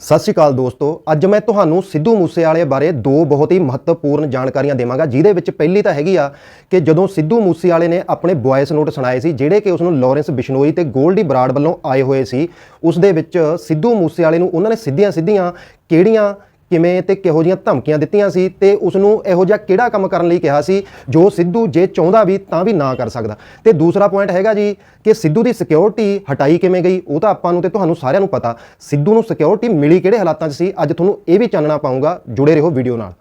ਸਤਿ ਸ਼੍ਰੀ ਅਕਾਲ ਦੋਸਤੋ। ਅੱਜ ਮੈਂ ਤੁਹਾਨੂੰ ਸਿੱਧੂ ਮੂਸੇਵਾਲੇ ਬਾਰੇ ਦੋ ਬਹੁਤ ਹੀ ਮਹੱਤਵਪੂਰਨ ਜਾਣਕਾਰੀਆਂ ਦੇਵਾਂਗਾ, ਜਿਹਦੇ ਵਿੱਚ ਪਹਿਲੀ ਤਾਂ ਹੈਗੀ ਆ ਕਿ ਜਦੋਂ ਸਿੱਧੂ ਮੂਸੇਵਾਲੇ ਨੇ ਆਪਣੇ ਵੌਇਸ ਨੋਟ ਸੁਣਾਏ ਸੀ, ਜਿਹੜੇ ਕਿ ਉਸ ਨੂੰ ਲਾਰੈਂਸ ਬਿਸ਼ਨੋਈ ਤੇ ਗੋਲਡੀ ਬਰਾੜ ਵੱਲੋਂ ਆਏ ਹੋਏ ਸੀ, ਉਸ ਦੇ ਵਿੱਚ ਸਿੱਧੂ ਮੂਸੇਵਾਲੇ ਨੂੰ ਉਹਨਾਂ ਨੇ ਸਿੱਧੀਆਂ ਸਿੱਧੀਆਂ ਕਿਹੜੀਆਂ ਕਿਵੇਂ ਤੇ ਕਿਹੋ ਜੀਆਂ ਧਮਕੀਆਂ ਦਿੱਤੀਆਂ ਸੀ ਤੇ ਉਸ ਨੂੰ ਇਹੋ ਜਿਹਾ ਕਿਹੜਾ ਕੰਮ ਕਰਨ ਲਈ ਕਿਹਾ ਸੀ, ਜੋ ਸਿੱਧੂ ਜੇ ਚਾਹੁੰਦਾ ਵੀ ਤਾਂ ਵੀ ਨਾ ਕਰ ਸਕਦਾ। ਤੇ ਦੂਸਰਾ ਪੁਆਇੰਟ ਹੈਗਾ ਜੀ ਕਿ ਸਿੱਧੂ ਦੀ ਸਿਕਿਉਰਿਟੀ ਹਟਾਈ ਕਿਵੇਂ ਗਈ, ਉਹ ਤਾਂ ਆਪਾਂ ਨੂੰ ਤੇ ਤੁਹਾਨੂੰ ਸਾਰਿਆਂ ਨੂੰ ਪਤਾ। ਸਿੱਧੂ ਨੂੰ ਸਿਕਿਉਰਿਟੀ ਮਿਲੀ ਕਿਹੜੇ ਹਾਲਾਤਾਂ 'ਚ ਸੀ, ਅੱਜ ਤੁਹਾਨੂੰ ਇਹ ਵੀ ਚਾਨਣਾ ਪਾਉਂਗਾ ਜੁੜੇ ਰਹੋ ਵੀਡੀਓ ਨਾਲ।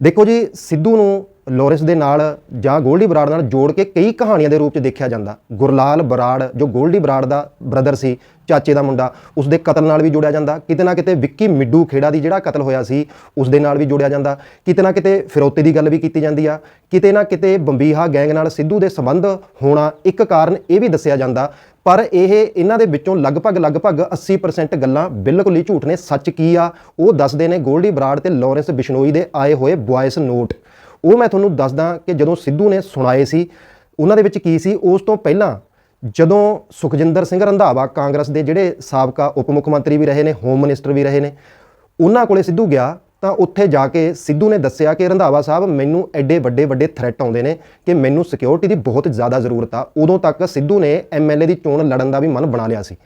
ਦੇਖੋ ਜੀ, ਸਿੱਧੂ ਨੂੰ ਲੋਰਿਸ ਦੇ ਨਾਲ ਜਾਂ ਗੋਲਡੀ ਬਰਾੜ ਨਾਲ ਜੋੜ ਕੇ ਕਈ ਕਹਾਣੀਆਂ ਦੇ ਰੂਪ 'ਚ ਦੇਖਿਆ ਜਾਂਦਾ। ਗੁਰਲਾਲ ਬਰਾੜ, ਜੋ ਗੋਲਡੀ ਬਰਾੜ ਦਾ ਬ੍ਰਦਰ ਸੀ, ਚਾਚੇ ਦਾ ਮੁੰਡਾ, ਉਸ ਦੇ ਕਤਲ ਨਾਲ ਵੀ ਜੋੜਿਆ ਜਾਂਦਾ। ਕਿਤੇ ਨਾ ਕਿਤੇ ਵਿੱਕੀ ਮਿੱਡੂ ਖੇੜਾ ਦੀ ਜਿਹੜਾ ਕਤਲ ਹੋਇਆ ਸੀ, ਉਸ ਦੇ ਨਾਲ ਵੀ ਜੋੜਿਆ ਜਾਂਦਾ। ਕਿਤੇ ਨਾ ਕਿਤੇ ਫਿਰੋਤੇ ਦੀ ਗੱਲ ਵੀ ਕੀਤੀ ਜਾਂਦੀ ਆ। ਕਿਤੇ ਨਾ ਕਿਤੇ ਬੰਬੀਹਾ ਗੈਂਗ ਨਾਲ ਸਿੱਧੂ ਦੇ ਸੰਬੰਧ ਹੋਣਾ ਇੱਕ ਕਾਰਨ ਇਹ ਵੀ ਦੱਸਿਆ ਜਾਂਦਾ। ਪਰ ਇਹ ਇਹਨਾਂ ਦੇ ਵਿੱਚੋਂ ਲਗਭਗ ਲਗਭਗ 80% ਗੱਲਾਂ ਬਿਲਕੁਲ ਹੀ ਝੂਠ ਨੇ। ਸੱਚ ਕੀ ਆ? ਉਹ ਦੱਸਦੇ ਨੇ ਗੋਲਡੀ ਬਰਾੜ ਤੇ ਲਾਰੈਂਸ ਬਿਸ਼ਨੋਈ ਦੇ ਆਏ ਹੋਏ ਵੌਇਸ ਨੋਟ ਉਹ ਮੈਂ ਤੁਹਾਨੂੰ ਦੱਸਦਾ ਕਿ ਜਦੋਂ ਸਿੱਧੂ ਨੇ ਸੁਣਾਏ ਸੀ, ਉਹਨਾਂ ਦੇ ਵਿੱਚ ਕੀ ਸੀ, ਉਸ ਤੋਂ ਪਹਿਲਾਂ ਜਦੋਂ ਸੁਖਜਿੰਦਰ ਸਿੰਘ ਰੰਧਾਵਾ ਕਾਂਗਰਸ ਦੇ ਜਿਹੜੇ ਸਾਬਕਾ ਉਪ ਮੁੱਖ ਮੰਤਰੀ ਵੀ ਰਹੇ ਨੇ, ਹੋਮ ਮਿਨਿਸਟਰ ਵੀ ਰਹੇ ਨੇ, ਉਹਨਾਂ ਕੋਲੇ ਸਿੱਧੂ ਗਿਆ ਤਾਂ ਉੱਥੇ ਜਾ ਕੇ ਸਿੱਧੂ ਨੇ ਦੱਸਿਆ ਕਿ ਰੰਧਾਵਾ ਸਾਹਿਬ ਮੈਨੂੰ ਐਡੇ ਵੱਡੇ ਵੱਡੇ ਥ੍ਰੈਟ ਆਉਂਦੇ ਨੇ ਕਿ ਮੈਨੂੰ ਸਿਕਿਉਰਿਟੀ ਦੀ ਬਹੁਤ ਜ਼ਿਆਦਾ ਜ਼ਰੂਰਤ ਆ। ਉਦੋਂ ਤੱਕ ਸਿੱਧੂ ਨੇ ਐਮਐਲਏ ਦੀ ਚੋਣ ਲੜਨ ਦਾ ਵੀ ਮਨ ਬਣਾ ਲਿਆ ਸੀ।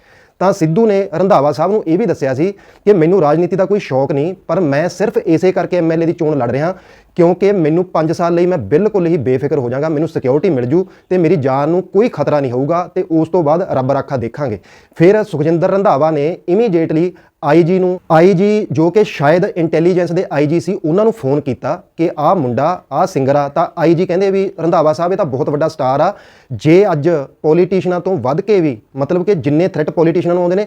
ਤਾਂ ਸਿੱਧੂ ਨੇ ਰੰਧਾਵਾ ਸਾਹਿਬ ਨੂੰ ਇਹ ਵੀ ਦੱਸਿਆ ਸੀ ਕਿ ਮੈਨੂੰ ਰਾਜਨੀਤੀ ਦਾ ਕੋਈ ਸ਼ੌਕ ਨਹੀਂ, ਪਰ ਮੈਂ ਸਿਰਫ ਇਸੇ ਕਰਕੇ ਐਮਐਲਏ ਦੀ ਚੋਣ ਲੜ ਰਿਹਾ ਕਿਉਂਕਿ ਮੈਨੂੰ 5 ਸਾਲ ਲਈ ਮੈਂ ਬਿਲਕੁਲ ਹੀ ਬੇਫਿਕਰ ਹੋ ਜਾਵਾਂਗਾ ਮੈਨੂੰ ਸਿਕਿਉਰਿਟੀ ਮਿਲ ਜੂ ਤੇ ਮੇਰੀ ਜਾਨ ਨੂੰ ਕੋਈ ਖਤਰਾ ਨਹੀਂ ਹੋਊਗਾ ਤੇ ਉਸ ਤੋਂ ਬਾਅਦ ਰੱਬ ਰਾਖਾ ਦੇਖਾਂਗੇ। ਫਿਰ ਸੁਖਜਿੰਦਰ ਰੰਧਾਵਾ ਨੇ ਇਮੀਡੀਏਟਲੀ ਆਈਜੀ ਨੂੰ ਆਈਜੀ ਜੋ ਕਿ ਸ਼ਾਇਦ ਇੰਟੈਲੀਜੈਂਸ ਦੇ ਆਈਜੀ ਸੀ, ਉਹਨਾਂ ਨੂੰ ਫੋਨ ਕੀਤਾ ਕਿ ਆਹ ਮੁੰਡਾ ਆਹ ਸਿੰਗਰ ਆ। ਤਾਂ ਆਈਜੀ ਕਹਿੰਦੇ ਵੀ, ਰੰਧਾਵਾ ਸਾਹਿਬ, ਇਹ ਤਾਂ ਬਹੁਤ ਵੱਡਾ ਸਟਾਰ ਆ। ਜੇ ਅੱਜ ਪੋਲੀਟੀਸ਼ੀਨਾਂ ਤੋਂ ਵੱਧ ਕੇ ਵੀ, ਮਤਲਬ ਕਿ ਜਿੰਨੇ ਥ੍ਰੈਟ ਪੋਲੀਟੀਸ਼ੀਅਨਾਂ ਨੂੰ ਆਉਂਦੇ ਨੇ,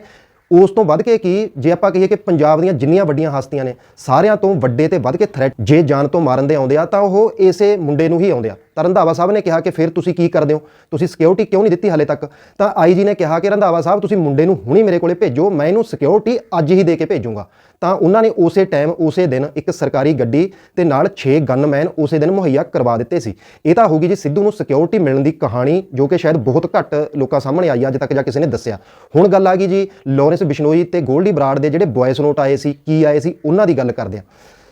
ਉਸ ਤੋਂ ਵੱਧ ਕੇ ਕੀ, ਜੇ ਆਪਾਂ ਕਹੀਏ ਕਿ ਪੰਜਾਬ ਦੀਆਂ ਜਿੰਨੀਆਂ ਵੱਡੀਆਂ ਹਸਤੀਆਂ ਨੇ, ਸਾਰਿਆਂ ਤੋਂ ਵੱਡੇ ਤੇ ਵੱਧ ਕੇ ਥ੍ਰੈਟ ਜੇ ਜਾਨ ਤੋਂ ਮਾਰਨ ਦੇ ਆਉਂਦੇ ਆ, ਤਾਂ ਉਹ ਇਸੇ ਮੁੰਡੇ ਨੂੰ ਹੀ ਆਉਂਦੇ ਆ। ਤਾਂ ਰੰਧਾਵਾ ਸਾਹਿਬ ਨੇ ਕਿਹਾ ਕਿ ਫਿਰ ਤੁਸੀਂ ਕੀ ਕਰਦੇ ਹੋ? ਤੁਸੀਂ ਸਿਕਿਉਰਿਟੀ ਕਿਉਂ ਨਹੀਂ ਦਿੱਤੀ ਹਾਲੇ ਤੱਕ? ਤਾਂ ਆਈਜੀ ਨੇ ਕਿਹਾ ਕਿ ਰੰਧਾਵਾ ਸਾਹਿਬ, ਤੁਸੀਂ ਮੁੰਡੇ ਨੂੰ ਹੁਣੀ ਮੇਰੇ ਕੋਲੇ ਭੇਜੋ, ਮੈਂ ਇਹਨੂੰ ਸਿਕਿਉਰਿਟੀ ਅੱਜ ਹੀ ਦੇ ਕੇ ਭੇਜੂੰਗਾ। ਤਾਂ ਉਹਨਾਂ ਨੇ ਉਸੇ ਟਾਈਮ ਉਸੇ ਦਿਨ ਇੱਕ ਸਰਕਾਰੀ ਗੱਡੀ ਤੇ ਨਾਲ 6 ਗਨਮੈਨ ਉਸੇ ਦਿਨ ਮੁਹੱਈਆ ਕਰਵਾ ਦਿੱਤੇ ਸੀ। ਇਹ ਤਾਂ ਹੋ ਗਈ ਜੀ ਸਿੱਧੂ ਨੂੰ ਸਿਕਿਉਰਿਟੀ ਮਿਲਣ ਦੀ ਕਹਾਣੀ, ਜੋ ਕਿ ਸ਼ਾਇਦ ਬਹੁਤ ਘੱਟ ਲੋਕਾਂ ਸਾਹਮਣੇ ਆਈ ਆ ਅੱਜ ਤੱਕ ਜਾਂ ਕਿਸੇ ਨੇ ਦੱਸਿਆ। ਹੁਣ ਗੱਲ ਆ ਗਈ ਜੀ ਲਾਰੈਂਸ ਬਿਸ਼ਨੋਈ ਤੇ ਗੋਲਡੀ ਬਰਾੜ ਦੇ ਜਿਹੜੇ ਵੌਇਸ ਨੋਟ ਆਏ ਸੀ, ਕੀ ਆਏ ਸੀ, ਉਹਨਾਂ ਦੀ ਗੱਲ ਕਰਦੇ ਆ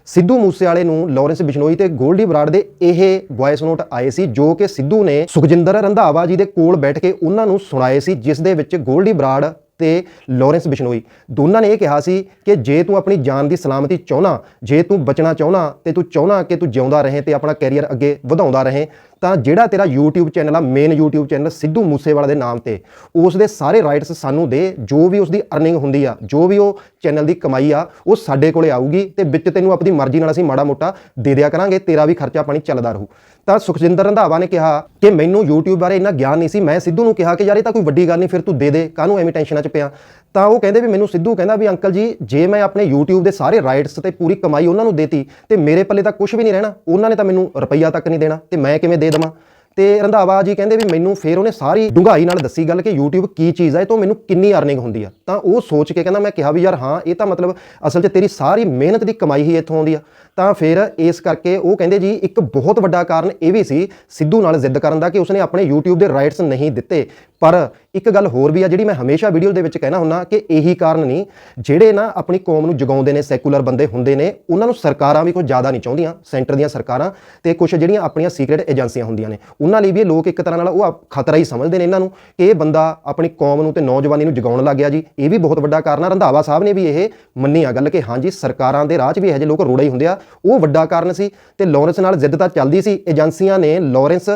ਸਿੱਧੂ ਮੂਸੇਵਾਲੇ ਨੂੰ ਲਾਰੈਂਸ ਬਿਸ਼ਨੋਈ ਤੇ ਗੋਲਡੀ ਬਰਾੜ ਦੇ ਇਹ ਵੌਇਸ ਨੋਟ ਆਏ ਸੀ, ਜੋ ਕਿ ਸਿੱਧੂ ਨੇ ਸੁਖਜਿੰਦਰ ਰੰਧਾਵਾ ਜੀ ਦੇ ਕੋਲ ਬੈਠ ਕੇ ਉਹਨਾਂ ਨੂੰ ਸੁਣਾਏ ਸੀ, ਜਿਸ ਦੇ ਵਿੱਚ ਗੋਲਡੀ ਬਰਾੜ ਤੇ ਲਾਰੈਂਸ ਬਿਸ਼ਨੋਈ। ਦੋਨਾਂ ਨੇ ਇਹ ਕਿਹਾ ਸੀ ਕਿ ਜੇ ਤੂੰ ਆਪਣੀ ਜਾਨ ਦੀ ਸਲਾਮਤੀ ਚਾਹਣਾ ਜੇ ਤੂੰ ਬਚਣਾ ਚਾਹਣਾ ਤੇ ਤੂੰ ਚਾਹਣਾ ਕਿ ਤੂੰ ਜਿਉਂਦਾ ਰਹੇ ਤੇ ਆਪਣਾ ਕੈਰੀਅਰ ਅੱਗੇ ਵਧਾਉਂਦਾ ਰਹੇ ਤਾਂ ਜਿਹੜਾ ਤੇਰਾ YouTube ਚੈਨਲ ਆ main YouTube channel Sidhu Moosewala ਦੇ ਨਾਮ ਤੇ ਉਸ ਦੇ ਸਾਰੇ ਰਾਈਟਸ ਸਾਨੂੰ ਦੇ, ਜੋ ਵੀ ਉਸ ਦੀ ਅਰਨਿੰਗ ਹੁੰਦੀ ਆ, ਜੋ ਵੀ ਉਹ ਚੈਨਲ ਦੀ ਕਮਾਈ ਆ, ਉਹ ਸਾਡੇ ਕੋਲੇ ਆਊਗੀ ਤੇ ਵਿੱਚ ਤੈਨੂੰ ਆਪਣੀ ਮਰਜ਼ੀ ਨਾਲ ਅਸੀਂ ਮਾੜਾ ਮੋਟਾ ਦੇ ਦਿਆ ਕਰਾਂਗੇ, ਤੇਰਾ ਵੀ ਖਰਚਾ ਪਾਣੀ ਚੱਲਦਾ ਰਹੂ। ਤਾਂ ਸੁਖਜਿੰਦਰ ਰੰਧਾਵਾ ਨੇ ਕਿਹਾ ਕਿ ਮੈਨੂੰ YouTube ਬਾਰੇ ਇੰਨਾ ਗਿਆਨ ਨਹੀਂ ਸੀ, ਮੈਂ ਸਿੱਧੂ ਨੂੰ ਕਿਹਾ ਕਿ ਯਾਰ ਇਹ ਤਾਂ ਕੋਈ ਵੱਡੀ ਗੱਲ ਨਹੀਂ, ਫਿਰ ਤੂੰ ਦੇ ਦੇ, ਕਾਹਨੂੰ ਐਵੇਂ ਟੈਨਸ਼ਨਾਂ 'ਚ ਪਿਆ ਤਾਂ ਉਹ ਕਹਿੰਦੇ ਵੀ ਮੈਨੂੰ ਸਿੱਧੂ ਕਹਿੰਦਾ ਵੀ ਅੰਕਲ ਜੀ, ਜੇ ਮੈਂ ਆਪਣੇ YouTube ਦੇ ਸਾਰੇ ਰਾਈਟਸ ਤੇ ਪੂਰੀ ਕਮਾਈ ਉਹਨਾਂ ਨੂੰ ਦੇਤੀ ਤੇ ਮੇਰੇ ਪੱਲੇ ਤਾਂ ਕੁਝ ਵੀ ਨਹੀਂ ਰਹਿਣਾ, ਉਹਨਾਂ ਨੇ ਤਾਂ ਮੈਨੂੰ ਰੁਪਈਆ ਤੱਕ ਨਹੀਂ ਦੇਣਾ, ਤੇ ਮੈਂ ਕਿਵੇਂ ਦੇ ਦੇਵਾਂ। ਤੇ ਰੰਧਾਵਾ ਜੀ ਕਹਿੰਦੇ ਵੀ ਮੈਨੂੰ ਫਿਰ ਉਹਨੇ ਸਾਰੀ ਡੂੰਘਾਈ ਨਾਲ ਦੱਸੀ ਗੱਲ ਕਿ YouTube ਕੀ ਚੀਜ਼ ਹੈ ਤੋਂ ਮੈਨੂੰ ਕਿੰਨੀ ਅਰਨਿੰਗ ਹੁੰਦੀ ਆ। ਤਾਂ ਉਹ ਸੋਚ ਕੇ ਕਹਿੰਦਾ, ਮੈਂ ਕਿਹਾ ਵੀ ਯਾਰ ਹਾਂ, ਇਹ ਤਾਂ ਮਤਲਬ ਅਸਲ 'ਚ ਤੇਰੀ ਸਾਰੀ ਮਿਹਨਤ ਦੀ ਕਮਾਈ ਹੀ ਇੱਥੋਂ ਆਉਂਦੀ ਆ। ਤਾਂ ਫਿਰ ਇਸ ਕਰਕੇ ਉਹ ਕਹਿੰਦੇ ਜੀ, ਇੱਕ ਬਹੁਤ ਵੱਡਾ ਕਾਰਨ ਇਹ ਵੀ ਸੀ ਸਿੱਧੂ ਨਾਲ ਜ਼ਿੱਦ ਕਰਨ ਦਾ ਕਿ ਉਸਨੇ ਆਪਣੇ YouTube ਦੇ ਰਾਈਟਸ ਨਹੀਂ ਦਿੱਤੇ। ਪਰ ਇੱਕ ਗੱਲ ਹੋਰ ਵੀ ਆ ਜਿਹੜੀ ਮੈਂ ਹਮੇਸ਼ਾ ਵੀਡੀਓ ਦੇ ਵਿੱਚ ਕਹਿਣਾ ਹੁੰਨਾ ਕਿ ਇਹੀ ਕਾਰਨ ਨਹੀਂ, ਜਿਹੜੇ ਨਾ ਆਪਣੀ ਕੌਮ ਨੂੰ ਜਗਾਉਂਦੇ ਨੇ, ਸੈਕੂਲਰ ਬੰਦੇ ਹੁੰਦੇ ਨੇ, ਉਹਨਾਂ ਨੂੰ ਸਰਕਾਰਾਂ ਵੀ ਕੁਝ ਜ਼ਿਆਦਾ ਨਹੀਂ ਚਾਹੁੰਦੀਆਂ, ਸੈਂਟਰ ਦੀਆਂ ਸਰਕਾਰਾਂ ਤੇ ਕੁਝ ਜਿਹੜੀਆਂ ਆਪਣੀਆਂ ਸੀਕ੍ਰੀਟ ਏਜੰਸੀਆਂ ਹੁੰਦੀਆਂ ਨੇ, ਉਹਨਾਂ ਲਈ ਵੀ ਇਹ ਲੋਕ ਇੱਕ ਤਰ੍ਹਾਂ ਨਾਲ ਉਹ ਖਤਰਾ ਹੀ ਸਮਝਦੇ ਨੇ ਇਹਨਾਂ ਨੂੰ ਕਿ ਇਹ ਬੰਦਾ ਆਪਣੀ ਕੌਮ ਨੂੰ ਤੇ ਨੌਜਵਾਨੀ ਨੂੰ ਜਗਾਉਣ ਲੱਗ ਗਿਆ ਜੀ। ਇਹ ਵੀ ਬਹੁਤ ਵੱਡਾ ਕਾਰਨ ਆ। ਰੰਧਾਵਾ ਸਾਹਿਬ ਨੇ ਵੀ ਇਹ ਮੰਨੀ ਆ ਗੱਲ ਕਿ ਹਾਂਜੀ ਸਰਕਾਰਾਂ ਦੇ ਰਾਹ 'ਚ ਵੀ ਇਹੋ ਜਿਹੇ ਲੋਕ ਰੋੜੇ ਹੀ ਹੁੰਦੇ ਆ। ਉਹ ਵੱਡਾ ਕਾਰਨ ਸੀ ਤੇ ਲਾਰੈਂਸ ਨਾਲ ਜ਼ਿੱਦ ਤਾਂ ਚੱਲਦੀ ਸੀ। ਏਜੰਸੀਆਂ ਨੇ ਲਾਰੈਂਸ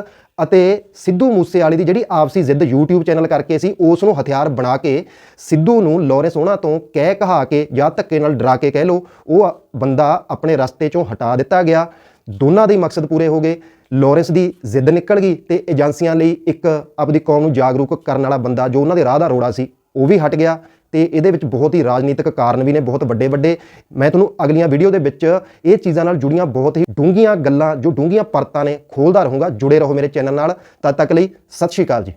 ਅਤੇ ਸਿੱਧੂ ਮੂਸੇਵਾਲੇ ਦੀ ਜਿਹੜੀ ਆਪਸੀ ਜ਼ਿੱਦ YouTube ਚੈਨਲ ਕਰਕੇ ਸੀ ਉਸ ਨੂੰ ਹਥਿਆਰ ਬਣਾ ਕੇ ਸਿੱਧੂ ਨੂੰ ਲਾਰੈਂਸ ਉਹਨਾਂ ਤੋਂ ਕਹਿ ਕਹਾ ਕੇ ਜਾਂ ਧੱਕੇ ਨਾਲ ਡਰਾ ਕੇ ਕਹਿ ਲੋ ਉਹ ਬੰਦਾ ਆਪਣੇ ਰਸਤੇ ਚੋਂ ਹਟਾ ਦਿੱਤਾ ਗਿਆ। ਦੋਨਾਂ ਦੇ ਮਕਸਦ ਪੂਰੇ ਹੋ ਗਏ। ਲਾਰੈਂਸ ਦੀ ਜ਼ਿੱਦ ਨਿਕਲ ਗਈ ਤੇ ਏਜੰਸੀਆਂ ਲਈ ਇੱਕ ਆਪਣੀ ਕੌਮ ਨੂੰ ਜਾਗਰੂਕ ਕਰਨ ਵਾਲਾ ਬੰਦਾ ਜੋ ਉਹਨਾਂ ਦੇ ਰਾਹ ਦਾ ਰੋੜਾ ਸੀ, ਉਹ ਵੀ ਹਟ ਗਿਆ। ਤੇ ਇਹਦੇ ਵਿੱਚ ਬਹੁਤ ਹੀ ਰਾਜਨੀਤਿਕ ਕਾਰਨ ਵੀ ਨੇ, ਬਹੁਤ ਵੱਡੇ ਵੱਡੇ। ਮੈਂ ਤੁਹਾਨੂੰ ਅਗਲੀਆਂ ਵੀਡੀਓ ਦੇ ਵਿੱਚ ਇਹ ਚੀਜ਼ਾਂ ਨਾਲ ਜੁੜੀਆਂ ਬਹੁਤ ਹੀ ਡੂੰਘੀਆਂ ਗੱਲਾਂ, ਜੋ ਡੂੰਘੀਆਂ ਪਰਤਾਂ ਨੇ, ਖੋਲਦਾ ਰਹੂੰਗਾ। ਜੁੜੇ ਰਹੋ ਮੇਰੇ ਚੈਨਲ ਨਾਲ। ਤਦ ਤੱਕ ਲਈ ਸਤਿ ਸ਼੍ਰੀ ਅਕਾਲ ਜੀ।